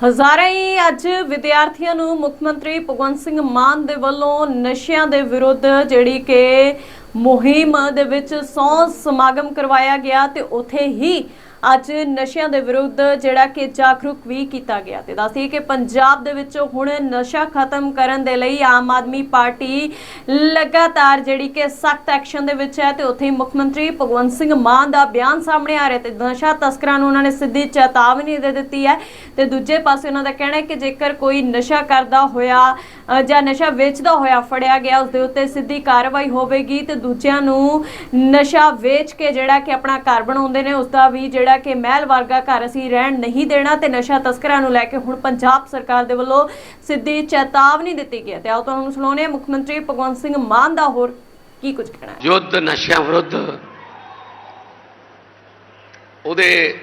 ਹਜ਼ਾਰਾਂ ਹੀ ਅੱਜ ਵਿਦਿਆਰਥੀਆਂ ਨੂੰ ਮੁੱਖ ਮੰਤਰੀ ਭਗਵੰਤ ਸਿੰਘ ਮਾਨ ਦੇ ਵੱਲੋਂ ਨਸ਼ਿਆਂ ਦੇ ਵਿਰੁੱਧ ਜਿਹੜੀ ਕਿ ਮੁਹਿੰਮ ਦੇ ਵਿੱਚ ਸੌ ਸਮਾਗਮ ਕਰਵਾਇਆ ਗਿਆ ਤੇ ਉੱਥੇ ਹੀ ਅੱਜ ਨਸ਼ਿਆਂ ਦੇ ਵਿਰੁੱਧ ਜਿਹੜਾ ਕਿ ਜਾਗਰੂਕ ਵੀ ਕੀਤਾ ਗਿਆ ਤੇ ਦੱਸਦੀ ਕਿ ਪੰਜਾਬ ਦੇ ਵਿੱਚ ਹੁਣ ਨਸ਼ਾ ਖਤਮ ਕਰਨ ਦੇ ਲਈ ਆਮ ਆਦਮੀ ਪਾਰਟੀ ਲਗਾਤਾਰ ਜਿਹੜੀ ਕਿ ਸਖਤ ਐਕਸ਼ਨ ਦੇ ਵਿੱਚ ਹੈ ਤੇ ਉੱਥੇ ਹੀ ਮੁੱਖ ਮੰਤਰੀ ਭਗਵੰਤ ਸਿੰਘ ਮਾਨ ਦਾ ਬਿਆਨ ਸਾਹਮਣੇ ਆ ਰਿਹਾ ਤੇ ਨਸ਼ਾ ਤਸਕਰਾਂ ਨੂੰ ਉਹਨਾਂ ਨੇ ਸਿੱਧੀ ਚੇਤਾਵਨੀ ਦੇ ਦਿੱਤੀ ਹੈ ਤੇ ਦੂਜੇ ਪਾਸੇ ਉਹਨਾਂ ਦਾ ਕਹਿਣਾ ਹੈ ਕਿ ਜੇਕਰ ਕੋਈ ਨਸ਼ਾ ਕਰਦਾ ਹੋਇਆ ਜਾਂ ਨਸ਼ਾ ਵੇਚਦਾ ਹੋਇਆ ਫੜਿਆ ਗਿਆ, ਉਸ ਦੇ ਉੱਤੇ ਸਿੱਧੀ ਕਾਰਵਾਈ ਹੋਵੇਗੀ ਤੇ ਦੂਜਿਆਂ ਨੂੰ ਨਸ਼ਾ ਵੇਚ ਕੇ ਜਿਹੜਾ ਕਿ ਆਪਣਾ ਘਰ ਬਣਾਉਂਦੇ ਨੇ, ਉਸ ਦਾ ਵੀ ਜਿਹੜਾ ਕਿ ਮਹਿਲ ਵਰਗਾ ਘਰ ਅਸੀਂ ਰਹਿਣ ਨਹੀਂ ਦੇਣਾ ਤੇ ਨਸ਼ਾ ਤਸਕਰਾਂ ਨੂੰ ਲੈ ਕੇ ਹੁਣ ਪੰਜਾਬ ਸਰਕਾਰ ਦੇ ਵੱਲੋਂ ਸਿੱਧੀ ਚੇਤਾਵਨੀ ਦਿੱਤੀ ਗਈ ਹੈ। ਤੇ ਆਓ ਤੁਹਾਨੂੰ ਸੁਣਾਉਂਦੇ ਮੁੱਖ ਮੰਤਰੀ ਭਗਵੰਤ ਸਿੰਘ ਮਾਨ ਦਾ ਹੋਰ ਕੀ ਕੁਝ ਕਹਿਣਾ ਹੈ। ਯੁੱਧ ਨਸ਼ਿਆਂ ਵਿਰੁੱਧ। ਉਹਦੇ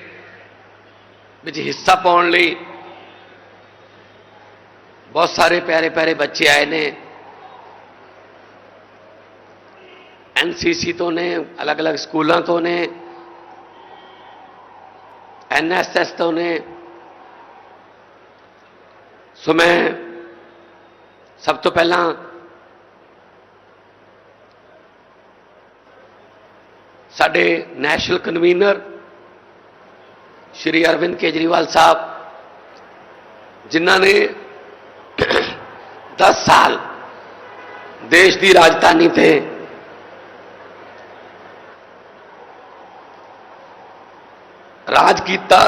ਵਿੱਚ ਹਿੱਸਾ ਪਾਉਣ ਲਈ ਬਹੁਤ ਸਾਰੇ ਪਿਆਰੇ ਪਿਆਰੇ ਬੱਚੇ ਆਏ ਨੇ। ਐਨਸੀਸੀ ਤੋਂ ਨੇ, ਅਲੱਗ-ਅਲੱਗ ਸਕੂਲਾਂ ਤੋਂ ਨੇ। ਐਨਐਸਐਸ ਤੋਂ ਨੇ। ਸੋ ਮੈਂ ਸਭ ਤੋਂ ਪਹਿਲਾਂ ਸਾਡੇ ਨੈਸ਼ਨਲ ਕਨਵੀਨਰ ਸ਼੍ਰੀ ਅਰਵਿੰਦ ਕੇਜਰੀਵਾਲ ਸਾਹਿਬ, ਜਿਨ੍ਹਾਂ ਨੇ 10 ਸਾਲ ਦੇਸ਼ ਦੀ ਰਾਜਧਾਨੀ ਤੇ ਰਾਜ ਕੀਤਾ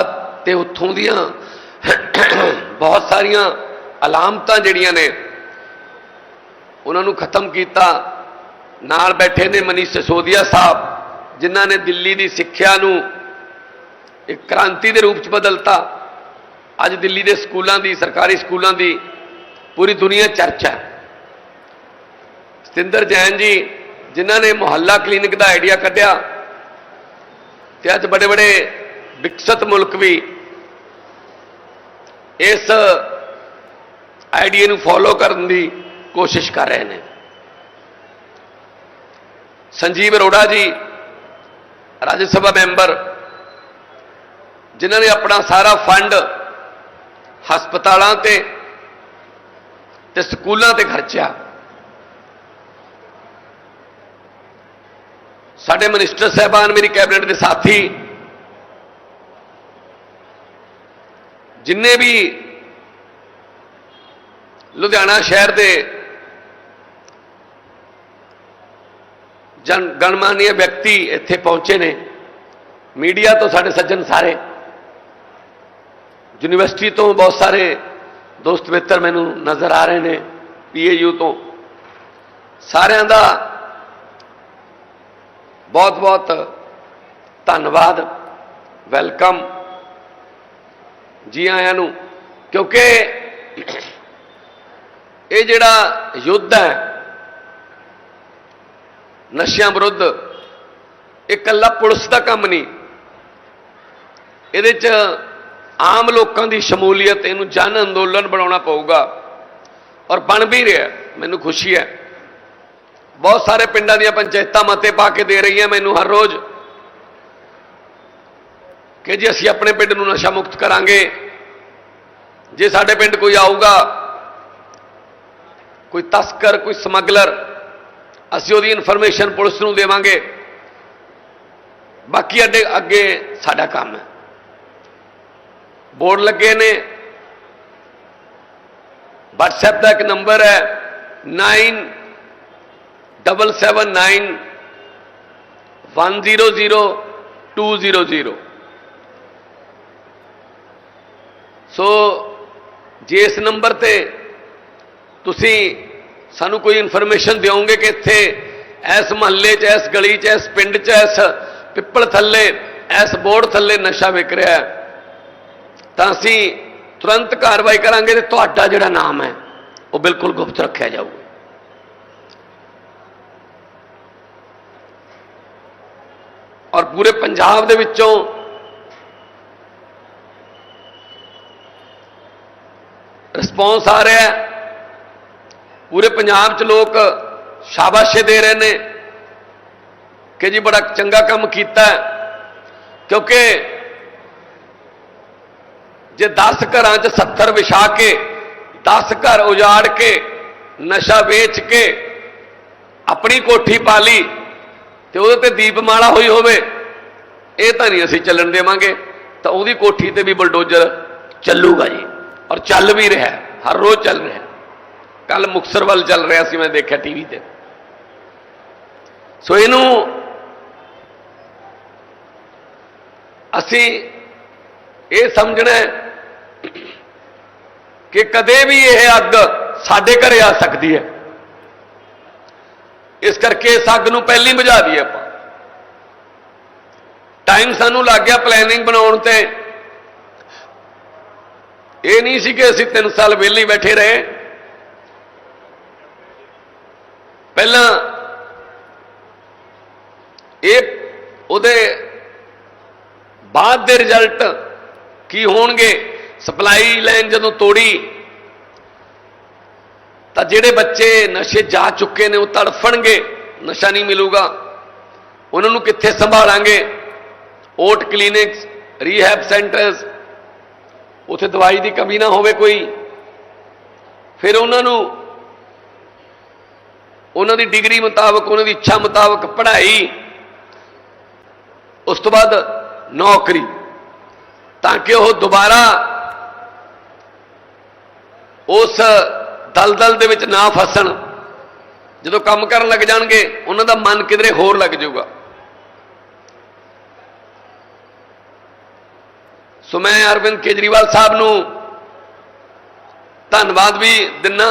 ਤੇ ਉੱਥੋਂ ਦੀਆਂ ਬਹੁਤ ਸਾਰੀਆਂ ਅਲਾਮਤਾਂ ਜਿਹੜੀਆਂ ਨੇ, ਉਹਨਾਂ ਨੂੰ ਖਤਮ ਕੀਤਾ। ਨਾਲ ਬੈਠੇ ਨੇ ਮਨੀਸ਼ ਸਿਸੋਦੀਆ ਸਾਹਿਬ, ਜਿਨ੍ਹਾਂ ਨੇ ਦਿੱਲੀ ਦੀ ਸਿੱਖਿਆ ਨੂੰ ਇੱਕ ਕ੍ਰਾਂਤੀ ਦੇ ਰੂਪ ਚ ਬਦਲਤਾ। ਅੱਜ ਦਿੱਲੀ ਦੇ ਸਕੂਲਾਂ ਦੀ, ਸਰਕਾਰੀ ਸਕੂਲਾਂ ਦੀ ਪੂਰੀ ਦੁਨੀਆ ਚਰਚਾ ਹੈ। ਸਤਿੰਦਰ ਜੈਨ ਜੀ, ਜਿਨ੍ਹਾਂ ਨੇ ਮੁਹੱਲਾ ਕਲੀਨਿਕ ਦਾ ਆਈਡੀਆ ਕੱਢਿਆ ਤੇ ਅੱਜ ਬੜੇ ਬੜੇ ਵਿਕਸਿਤ ਮੁਲਕ ਵੀ ਇਸ ਆਈਡੀਆ ਨੂੰ ਫੋਲੋ ਕਰਨ ਦੀ ਕੋਸ਼ਿਸ਼ ਕਰ ਰਹੇ ਨੇ। ਸੰਜੀਵ ਅਰੋੜਾ ਜੀ, ਰਾਜ ਸਭਾ ਮੈਂਬਰ, ਜਿਨ੍ਹਾਂ ਨੇ ਆਪਣਾ ਸਾਰਾ ਫੰਡ ਹਸਪਤਾਲਾਂ ਤੇ ਤੇ ਸਕੂਲਾਂ ਤੇ ਖਰਚਿਆ। ਸਾਡੇ ਮਿਨਿਸਟਰ ਸਹਿਬਾਨ, ਮੇਰੀ ਕੈਬਨਿਟ ਦੇ ਸਾਥੀ ਜਿੰਨੇ ਵੀ ਲੁਧਿਆਣਾ ਸ਼ਹਿਰ ਦੇ ਜਨ ਗਣਮਾਨਿਆ ਵਿਅਕਤੀ ਇੱਥੇ ਪਹੁੰਚੇ ਨੇ, ਮੀਡੀਆ ਤੋਂ ਸਾਡੇ ਸੱਜਣ ਸਾਰੇ, ਯੂਨੀਵਰਸਿਟੀ ਤੋਂ ਬਹੁਤ ਸਾਰੇ ਦੋਸਤ ਮਿੱਤਰ ਮੈਨੂੰ ਨਜ਼ਰ ਆ ਰਹੇ ਨੇ, ਪੀਏਯੂ ਤੋਂ। ਸਾਰਿਆਂ ਦਾ ਬਹੁਤ ਬਹੁਤ ਧੰਨਵਾਦ, ਵੈਲਕਮ। ਜੀ ਆਇਆਂ ਨੂੰ, ਕਿਉਂਕਿ ਇਹ ਜਿਹੜਾ ਯੁੱਧ ਹੈ, ਨਸ਼ਿਆਂ ਵਿਰੁੱਧ, ਇਹ ਇਕੱਲਾ ਪੁਲਿਸ ਦਾ ਕੰਮ ਨਹੀਂ। ਇਹਦੇ 'ਚ ਆਮ ਲੋਕਾਂ ਦੀ ਸ਼ਮੂਲੀਅਤ, ਇਹਨੂੰ ਜਨ ਅੰਦੋਲਨ ਬਣਾਉਣਾ ਪਊਗਾ। ਔਰ ਬਣ ਵੀ ਰਿਹਾ, ਮੈਨੂੰ ਖੁਸ਼ੀ ਹੈ। ਬਹੁਤ ਸਾਰੇ ਪਿੰਡਾਂ ਦੀਆਂ ਪੰਚਾਇਤਾਂ ਮਤੇ ਪਾ ਕੇ ਦੇ ਰਹੀਆਂ ਮੈਨੂੰ ਹਰ ਰੋਜ਼। ਕਿ ਜੇ ਅਸੀਂ ਆਪਣੇ ਪਿੰਡ ਨੂੰ ਨਸ਼ਾ ਮੁਕਤ ਕਰਾਂਗੇ, ਜੇ ਸਾਡੇ ਪਿੰਡ ਕੋਈ ਆਊਗਾ, ਕੋਈ ਤਸਕਰ, ਕੋਈ ਸਮਗਲਰ, ਅਸੀਂ ਉਹਦੀ ਇਨਫੋਰਮੇਸ਼ਨ ਪੁਲਿਸ ਨੂੰ ਦੇਵਾਂਗੇ। ਬਾਕੀ ਅੱਗੇ ਅੱਗੇ ਸਾਡਾ ਕੰਮ ਹੈ। ਬੋਰਡ ਲੱਗੇ ਨੇ। WhatsApp ਦਾ ਇੱਕ ਨੰਬਰ ਹੈ 9779 100200 ਸੋ ਜੇ ਇਸ ਨੰਬਰ ਤੇ ਤੁਸੀਂ ਸਾਨੂੰ ਕੋਈ ਇਨਫੋਰਮੇਸ਼ਨ ਦਿਓਗੇ ਕਿ ਇੱਥੇ ਇਸ ਮਹੱਲੇ 'ਚ, ਇਸ ਗਲੀ 'ਚ, ਇਸ ਪਿੰਡ 'ਚ, ਇਸ ਪਿੱਪਲ ਥੱਲੇ, ਇਸ ਬੋਰਡ ਥੱਲੇ ਨਸ਼ਾ ਵਿਕ ਰਿਹਾ ਤਾਂ ਅਸੀਂ ਤੁਰੰਤ ਕਾਰਵਾਈ ਕਰਾਂਗੇ ਤੇ ਤੁਹਾਡਾ ਜਿਹੜਾ ਨਾਮ ਹੈ, ਉਹ ਬਿਲਕੁਲ ਗੁਪਤ ਰੱਖਿਆ ਜਾਊਗਾ। ਔਰ ਪੂਰੇ ਪੰਜਾਬ ਦੇ ਵਿੱਚੋਂ ਰਿਸਪੌਂਸ ਆ ਰਿਹਾ ਹੈ। ਪੂਰੇ ਪੰਜਾਬ 'ਚ ਲੋਕ ਸ਼ਾਬਾਸ਼ੇ ਦੇ ਰਹੇ ਨੇ ਕਿ ਜੀ ਬੜਾ ਚੰਗਾ ਕੰਮ ਕੀਤਾ ਕਿਉਂਕਿ ਜੇ 10 ਘਰਾਂ 'ਚ 70 ਵਿਛਾ ਕੇ 10 ਘਰ ਉਜਾੜ ਕੇ, ਨਸ਼ਾ ਵੇਚ ਕੇ ਆਪਣੀ ਕੋਠੀ ਪਾ ਲਈ ਤੇ ਉਹਦੇ ਤੇ ਦੀਪਮਾਲਾ ਹੋਈ ਹੋਵੇ, ਇਹ ਤਾਂ ਨਹੀਂ ਅਸੀਂ ਚੱਲਣ ਦੇਵਾਂਗੇ। ਤਾਂ ਉਹਦੀ ਕੋਠੀ ਤੇ ਵੀ ਬਲਡੋਜ਼ਰ ਚੱਲੂਗਾ ਜੀ। ਔਰ ਚੱਲ ਵੀ ਰਿਹਾ ਹਰ ਰੋਜ਼ ਚੱਲ ਰਿਹਾ ਕੱਲ ਮੁਕਸਰ ਵੱਲ ਚੱਲ ਰਿਹਾ ਸੀ, ਮੈਂ ਦੇਖਿਆ ਟੀਵੀ ਤੇ। ਸੋ ਇਹਨੂੰ ਅਸੀਂ ਇਹ ਸਮਝਣਾ ਕਿ ਕਦੇ ਵੀ ਇਹ ਅੱਗ ਸਾਡੇ ਘਰੇ ਆ ਸਕਦੀ ਹੈ। ਇਸ ਕਰਕੇ ਇਸ ਅੱਗ ਨੂੰ ਪਹਿਲੀ ਹੀ ਬੁਝਾ ਦਈਏ ਆਪਾਂ। ਟਾਈਮ ਸਾਨੂੰ ਲੱਗ ਗਿਆ ਪਲੈਨਿੰਗ ਬਣਾਉਣ ਤੇ। ਇਹ ਨਹੀਂ ਸੀ ਕਿ ਅਸੀਂ 3 ਸਾਲ ਵਿਹਲੇ ਬੈਠੇ ਰਹੇ। ਪਹਿਲਾਂ ਇਹ ਉਹਦੇ ਬਾਅਦ ਦੇ ਰਿਜ਼ਲਟ ਕੀ ਹੋਣਗੇ? ਸਪਲਾਈ ਲਾਈਨ ਜਦੋਂ ਤੋੜੀ, ਤਾਂ ਜਿਹੜੇ ਬੱਚੇ ਨਸ਼ੇ ਜਾ ਚੁੱਕੇ ਨੇ, ਉਹ ਤੜਫਣਗੇ, ਨਸ਼ਾ ਨਹੀਂ ਮਿਲੂਗਾ। ਉਹਨਾਂ ਨੂੰ ਕਿੱਥੇ ਸੰਭਾਲਾਂਗੇ? ਓਟ ਕਲੀਨਿਕਸ, ਰੀਹੈਬ ਸੈਂਟਰਸ ਉੱਥੇ ਦਵਾਈ ਦੀ ਕਮੀ ਨਾ ਹੋਵੇ ਕੋਈ। ਫਿਰ ਉਹਨਾਂ ਨੂੰ, ਉਹਨਾਂ ਦੀ ਡਿਗਰੀ ਮੁਤਾਬਕ, ਉਹਨਾਂ ਦੀ ਇੱਛਾ ਮੁਤਾਬਕ ਪੜ੍ਹਾਈ। ਉਸ ਤੋਂ ਬਾਅਦ ਨੌਕਰੀ। ਤਾਂ ਕਿ ਉਹ ਦੁਬਾਰਾ ਉਸ ਦਲਦਲ ਦੇ ਵਿੱਚ ਨਾ ਫਸਣ। ਜਦੋਂ ਕੰਮ ਕਰਨ ਲੱਗ ਜਾਣਗੇ, ਉਹਨਾਂ ਦਾ ਮਨ ਕਿਧਰੇ ਹੋਰ ਲੱਗ ਜਾਊਗਾ। ਸੋ ਮੈਂ ਅਰਵਿੰਦ ਕੇਜਰੀਵਾਲ ਸਾਹਿਬ ਨੂੰ ਧੰਨਵਾਦ ਵੀ ਦਿੰਨਾ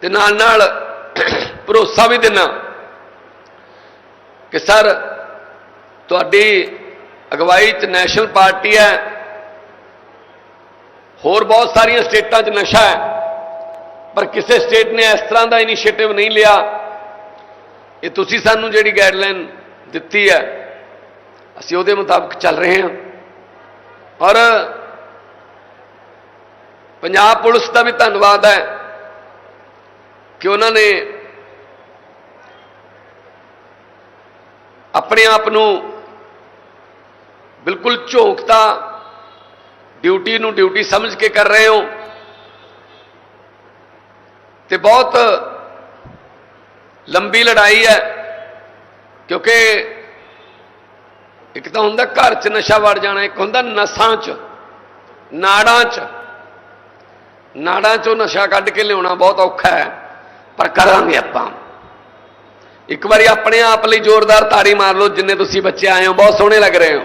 ਤੇ ਨਾਲ ਨਾਲ ਭਰੋਸਾ ਵੀ ਦਿੰਨਾ ਕਿ ਸਰ ਤੁਹਾਡੀ ਅਗਵਾਈ 'ਚ ਨੈਸ਼ਨਲ ਪਾਰਟੀ ਹੈ। ਹੋਰ ਬਹੁਤ ਸਾਰੀਆਂ ਸਟੇਟਾਂ 'ਚ ਨਸ਼ਾ ਹੈ। ਪਰ ਕਿਸੇ ਸਟੇਟ ਨੇ ਇਸ ਤਰ੍ਹਾਂ ਦਾ ਇਨੀਸ਼ੀਏਟਿਵ ਨਹੀਂ ਲਿਆ। ਇਹ ਤੁਸੀਂ ਸਾਨੂੰ ਜਿਹੜੀ ਗਾਈਡਲਾਈਨ ਦਿੱਤੀ ਹੈ ਅਸੀਂ ਉਹਦੇ ਮੁਤਾਬਕ ਚੱਲ ਰਹੇ ਹਾਂ। ਔਰ ਪੰਜਾਬ ਪੁਲਿਸ ਦਾ ਵੀ ਧੰਨਵਾਦ ਹੈ ਕਿ ਉਹਨਾਂ ਨੇ ਆਪਣੇ ਆਪ ਨੂੰ ਬਿਲਕੁਲ ਝੋਕਤਾ, ਡਿਊਟੀ ਨੂੰ ਡਿਊਟੀ ਸਮਝ ਕੇ ਕਰ ਰਹੇ ਹੋ। ਤੇ ਬਹੁਤ ਲੰਬੀ ਲੜਾਈ ਹੈ, ਕਿਉਂਕਿ ਇੱਕ ਤਾਂ ਹੁੰਦਾ ਘਰ 'ਚ ਨਸ਼ਾ ਵੜ ਜਾਣਾ, ਇੱਕ ਹੁੰਦਾ ਨਸਾਂ 'ਚ, ਨਾੜਾਂ 'ਚ। ਨਾੜਾਂ 'ਚੋਂ ਨਸ਼ਾ ਕੱਢ ਕੇ ਲਿਆਉਣਾ ਬਹੁਤ ਔਖਾ ਹੈ, ਪਰ ਕਰਾਂਗੇ ਆਪਾਂ। ਇੱਕ ਵਾਰੀ ਆਪਣੇ ਆਪ ਲਈ ਜ਼ੋਰਦਾਰ ਤਾੜੀ ਮਾਰ ਲਓ, ਜਿੰਨੇ ਤੁਸੀਂ ਬੱਚੇ ਆਏ ਹੋ, ਬਹੁਤ ਸੋਹਣੇ ਲੱਗ ਰਹੇ ਹੋ।